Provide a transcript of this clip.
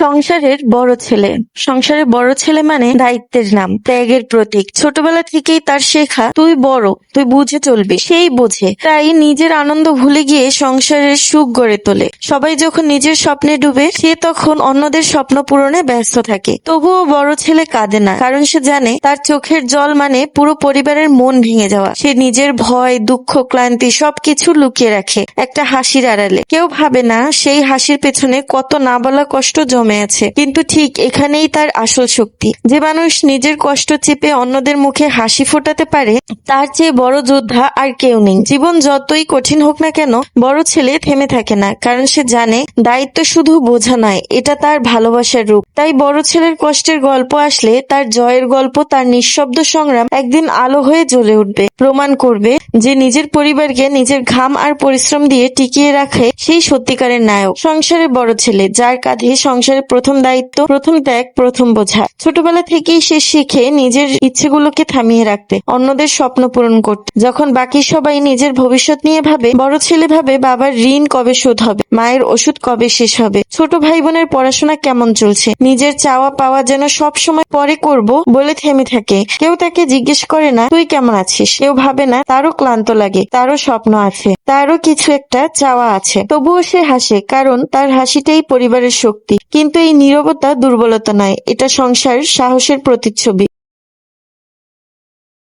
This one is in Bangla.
সংসারের বড় ছেলে। সংসারের বড় ছেলে মানে দায়িত্বের নাম, ত্যাগের প্রতীক। ছোটবেলা থেকেই তার শেখা, তুই বড়, তুই বুঝে চলবি, সেই বোঝে। তাই নিজের আনন্দ ভুলে গিয়ে সংসারের সুখ গড়ে তোলে। সবাই যখন নিজের স্বপ্নে ডুবে, সে তখন অন্যদের স্বপ্ন পূরণে ব্যস্ত থাকে। তবুও বড় ছেলে কাঁদে না, কারণ সে জানে তার চোখের জল মানে পুরো পরিবারের মন ভেঙে যাওয়া। সে নিজের ভয়, দুঃখ, ক্লান্তি সবকিছু লুকিয়ে রাখে একটা হাসির আড়ালে। কেউ ভাবে না, সেই হাসির পেছনে কত না বলা কষ্ট জমে আছে। কিন্তু ঠিক এখানেই তার আসল শক্তি। যে মানুষ নিজের কষ্ট চেপে অন্যদের মুখে হাসি ফোটাতে পারে, তার চেয়ে বড় যোদ্ধা আর কেউ নেই। জীবন যতই কঠিন হোক না কেন, বড় ছেলে থেমে থাকে না, কারণ সে জানে, দায়িত্ব শুধু বোঝা নয়, এটা তার ভালোবাসার রূপ। তাই বড় ছেলের কষ্টের গল্প আসলে তার জয়ের গল্প, তার নিঃশব্দ সংগ্রাম একদিন আলো হয়ে জ্বলে উঠবে। প্রমাণ করবে যে নিজের পরিবারকে নিজের ঘাম আর পরিশ্রম দিয়ে টিকিয়ে রাখে সেই সত্যিকারের নায়ক, সংসারের বড় ছেলে, যার কাঁধে সংসারের প্রথম দায়িত্ব, প্রথম ত্যাগ, প্রথম বোঝা। ছোটবেলা থেকেই সে শিখে নিজের ইচ্ছেগুলোকে থামিয়ে রাখতে, অন্যদের স্বপ্ন পূরণ করতে। যখন বাকি সবাই নিজের ভবিষ্যৎ নিয়ে ভাবে, বড় ছেলে ভাবে বাবার ঋণ কবে শোধ হবে, মায়ের ওষুধ কবে শেষ হবে, ছোট ভাই বোনের পড়াশোনা কেমন চলছে, নিজের চাওয়া পাওয়া যেন সব সময় পরে করব বলে থেমে থাকে। কেউ তাকে জিজ্ঞেস করে না, তুই কেমন আছিস? কেউ ভাবে না, তারও ক্লান্ত লাগে, তারও স্বপ্ন আছে, তারও কিছু একটা চাওয়া আছে। তবুও সে হাসে, কারণ তার হাসিটাই পরিবারের শক্তি। কিন্তু এই নীরবতা দুর্বলতা নয় এটা সংসার সাহসের প্রতিচ্ছবি।